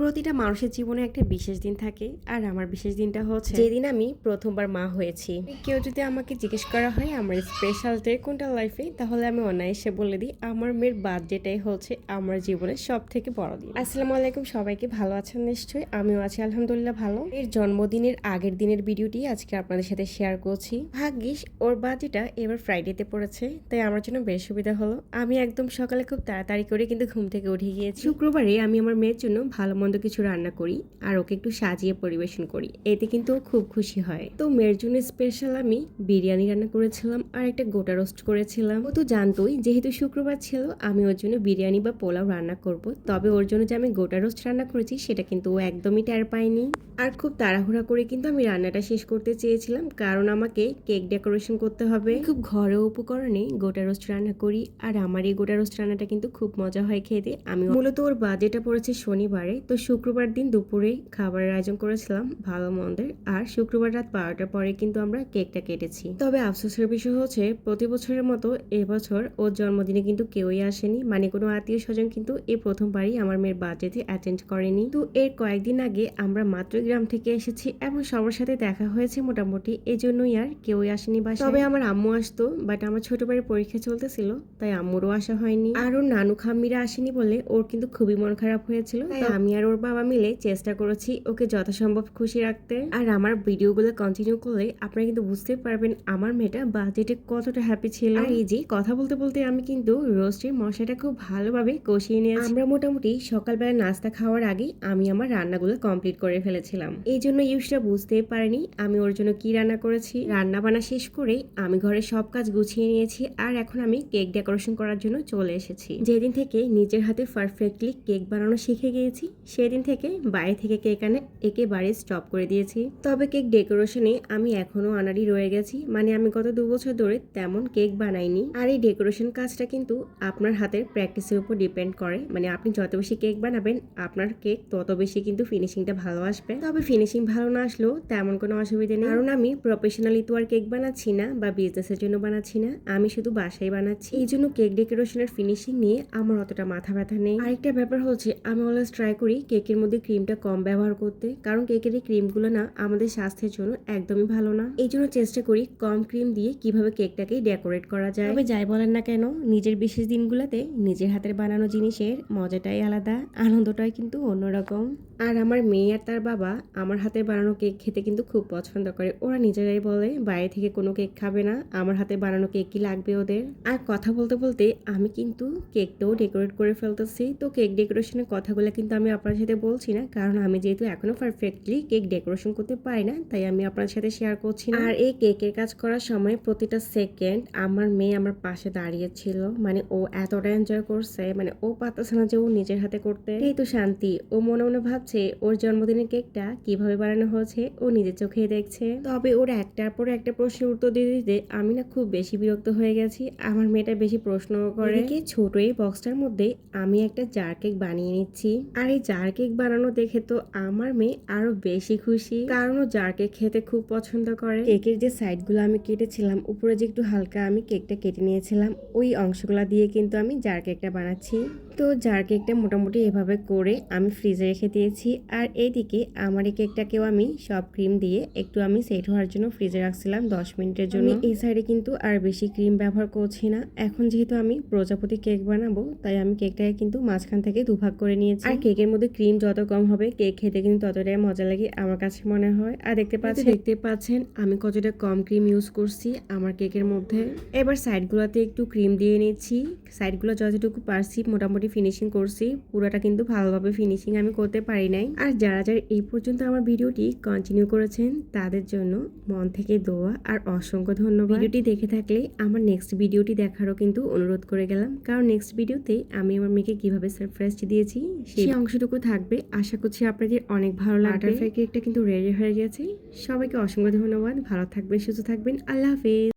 প্রতিটা মানুষের জীবনে একটা বিশেষ দিন থাকে, আর আমার বিশেষ দিনটা হচ্ছে যেদিন আমি প্রথমবার মা হয়েছি। কেউ যদি আমাকে জিজ্ঞেস করা হয় আমার স্পেশাল ডে কোনটা লাইফে তাহলে আমি অনায়াসে বলে দিই, আমার মেয়ের বার্থডেটাই হচ্ছে আমার জীবনের সব থেকে বড় দিন। আসসালামু আলাইকুম, সবাইকে ভালো আছেন নিশ্চয়ই? আমিও আছি, আলহামদুলিল্লাহ, ভালো। এর জন্মদিনের আগের দিনের ভিডিওটি আজকে আপনাদের সাথে শেয়ার করছি। ভাগ্যিস, ওর বার্থডেটা এবার ফ্রাইডেতে পড়েছে, তাই আমার জন্য বেশ সুবিধা হলো। আমি একদম সকালে খুব তাড়াতাড়ি করে কিন্তু ঘুম থেকে উঠে গিয়েছি। শুক্রবারে আমি আমার মেয়ের জন্য ভালো মন্দ কিছু রান্না করি আর ওকে একটু সাজিয়ে পরিবেশন করি। এতে কিন্তু ও খুব খুশি হয়। তো মেয়ের জন্য স্পেশাল আমি বিরিয়ানি রান্না করেছিলাম আর একটা গোটা রোস্ট করেছিলাম। ও তো জানতোই, যেহেতু শুক্রবার ছিল, আমি ওর জন্য বিরিয়ানি বা পোলাও রান্না করব। তবে ওর জন্য যে আমি গোটা রোস্ট রান্না করেছি, সেটা কিন্তু ও একদমই টের পায়নি। আর খুব তাড়াহুড়া করে কিন্তু আমি রান্নাটা শেষ করতে চেয়েছিলাম, কারণ আমাকে কেক ডেকোরেশন করতে হবে। খুব ঘরোয়া উপকরণে গোটা রোস্ট রান্না করি আর আমার এই গোটা রোস্ট রান্নাটা কিন্তু খুব মজা হয় খেতে। আমি মূলত ওর বাজেটা পড়েছে শনিবারে, তো শুক্রবার দিন দুপুরে খাবারের আয়োজন করেছিলাম ভালো মন্দের আর শুক্রবার রাত বারোটার পরে কিন্তু আমরা কেকটা কেটেছি। তবে আফসোসের বিষয় হচ্ছে প্রতি বছরের মতো এবছর ওর জন্মদিনে কিন্তু কেউই আসেনি মানে কোনো আত্মীয় স্বজন কিন্তু এই প্রথমবারই আমার মেয়ের বার্থডেতে অ্যাটেন্ড করেনি। তো এর কয়েকদিন আগে আমরা মাত্র গ্রাম থেকে এসেছি এবং সবার সাথে দেখা হয়েছে মোটামুটি এই জন্যই আর কেউই আসেনি বা তবে আমার আম্মু আসতো বাট আমার ছোট ভাইয়ের পরীক্ষা চলতেছিল তাই আম্মুরও আসা হয়নি। আর ওর নানু খাম্মিরা আসেনি বলে ওর কিন্তু খুবই মন খারাপ হয়েছিল তাই আমি আর ওর বাবা মিলে চেষ্টা করেছি ওকে যথাসম্ভব খুশি রাখতে। আর আমার ভিডিওগুলো কন্টিনিউ করলে আপনারা কিন্তু বুঝতে পারবেন আমার মেয়েটা বাজেটে কতটা হ্যাপি ছিল। আর এই যে কথা বলতে বলতে আমি কিন্তু রোস্টের মশলাটা খুব ভালোভাবে কষিয়ে নিয়েছি। আমরা মোটামুটি সকালবেলা নাস্তা খাওয়ার আগে আমি আমার রান্নাগুলো কমপ্লিট করে ফেলেছিলাম। এই জন্য ইউসটা বুঝতেই পারেনি আমি ওর জন্য কি রান্না করেছি। রান্না বান্না শেষ করে আমি ঘরে সব কাজ গুছিয়ে নিয়েছি আর এখন আমি কেক ডেকোরেশন করার জন্য চলে এসেছি। যেদিন থেকে নিজের হাতে পারফেক্টলি কেক বানানো শিখে গিয়েছি সেদিন থেকে বাইরে থেকে কেক আনে একেবারে স্টপ করে দিয়েছি। তবে কেক ডেকোরেশনে আমি এখনও আনারই রয়ে গেছি। মানে আমি গত দু বছর ধরে তেমন কেক বানাইনি। আর এই ডেকোরেশন কাজটা কিন্তু আপনার হাতের প্র্যাকটিসের উপর ডিপেন্ড করে। মানে আপনি যত বেশি কেক বানাবেন, আপনার কেক তত বেশি কিন্তু ফিনিশিংটা ভালো আসবে। তবে ফিনিশিং ভালো না আসলেও তেমন কোনো অসুবিধা নেই। কারণ আমি প্রফেশনালি তো আর কেক বানাচ্ছি না বা বিজনেসের জন্য বানাচ্ছি না, আমি শুধু বাসায় বানাচ্ছি। এই জন্য কেক ডেকোরেশনের ফিনিশিং নিয়ে আমার অতটা মাথা ব্যথা নেই। আরেকটা ব্যাপার হচ্ছে, আমি অলওয়েজ ট্রাই করি কেকের মধ্যে ক্রিমটা কম ব্যবহার করতে কারণ কেকের এই ক্রিমগুলো না আমাদের স্বাস্থ্যের জন্য একদমই ভালো না। এই জন্য চেষ্টা করি কম ক্রিম দিয়ে কীভাবে কেকটাকে ডেকোরেট করা যায়। তবে যাই বলেন না কেন নিজের বিশেষ দিনগুলোতে নিজের হাতের বানানো জিনিসের মজাটাই আলাদা আনন্দটাই কিন্তু অন্যরকম। আর আমার মেয়ে আর তার বাবা আমার হাতের বানানো কেক খেতে কিন্তু খুব পছন্দ করে। ওরা নিজেরাই বলে বাইরে থেকে কোনো কেক খাবে না আমার হাতে বানানো কেক কি লাগবে ওদের। আর কথা বলতে বলতে আমি কিন্তু কেকটাও ডেকোরেট করে ফেলতেছি। তো কেক ডেকোরেশনের কথাগুলো কিন্তু আমি আপনার সাথে বলছি না কারণ আমি যেহেতু এখনও পারফেক্টলি কেক ডেকোরেশন করতে পারি না তাই আমি আপনার সাথে শেয়ার করছি না। আর এই কেকের কাজ করার সময় প্রতিটা সেকেন্ড আমার মেয়ে আমার পাশে দাঁড়িয়ে ছিল মানে ও এতটা এনজয় করছে মানে ও পারতেছে না যে ও নিজের হাতে করতে। এই তো শান্তি ও মনে মনে ভাবছে ওর জন্মদিনের কেকটা কীভাবে বানানো হয়েছে ও নিজের চোখে দেখছে। তবে ওর একটার পর একটা প্রশ্নের উত্তর দিতে দিতে আমি না খুব বেশি বিরক্ত হয়ে গেছি আমার মেয়েটা বেশি প্রশ্ন করে। ছোট এই বক্সটার মধ্যে আমি একটা জার কেক বানিয়ে নিচ্ছি। আর এই জার কেক বানানো দেখে তো আমার মেয়ে আরও বেশি খুশি। কারণ ও জার কেক খেতে খুব পছন্দ করে। কেকের যে সাইডগুলো আমি কেটেছিলাম উপরে যে একটু হালকা আমি কেকটা কেটে নিয়েছিলাম ওই অংশগুলো দিয়ে কিন্তু আমি জার কেকটা বানাচ্ছি। তো জার কেকটা মোটামুটি এভাবে করে আমি ফ্রিজে রেখে দিয়েছি। আর এইদিকে আমার এই কেকটাকেও আমি সব ক্রিম দিয়ে একটু আমি সেট হওয়ার জন্য ফ্রিজে রাখছিলাম দশ মিনিটের জন্য। এই সাইডে কিন্তু আর বেশি ক্রিম ব্যবহার করছি না। এখন যেহেতু আমি প্রজাপতি কেক বানাবো তাই আমি কেকটাকে কিন্তু মাঝখান থেকে দুভাগ করে নিয়েছি। আর কেকের মধ্যে ক্রিম যত কম হবে কেক খেতে কিন্তু ততটাই মজা লাগে আমার কাছে মনে হয়। আর দেখতে পাচ্ছেন দেখতে পাচ্ছেন আমি কতটা কম ক্রিম ইউজ করছি আমার কেকের মধ্যে। এবার সাইডগুলোতে একটু ক্রিম দিয়ে নিচ্ছি। সাইডগুলো যতটুকু পারছি মোটামুটি ফিনিশিং করছি। পুরোটা কিন্তু ভালোভাবে ফিনিশিং আমি করতে পারি নাই। আর যারা যারা এই পর্যন্ত আমার ভিডিওটি কন্টিনিউ করেছেন তাদের জন্য মন থেকে দোয়া আর অসংখ্য ধন্যবাদ। ভিডিওটি দেখে থাকলে আমার নেক্সট ভিডিওটি দেখারও কিন্তু অনুরোধ করে গেলাম। কারণ নেক্সট ভিডিওতে আমি আমার মেয়েকে কীভাবে সারপ্রাইজ দিয়েছি সেই অংশটুকু থাকবে। আশা করছি আপনাদের অনেক ভালো লাগবে। বাটারফ্লাই কেকটা কিন্তু রেডি হয়ে গেছে। সবাইকে অসংখ্য ধন্যবাদ। ভালো থাকবেন, সুস্থ থাকবেন। আল্লাহ হাফেজ।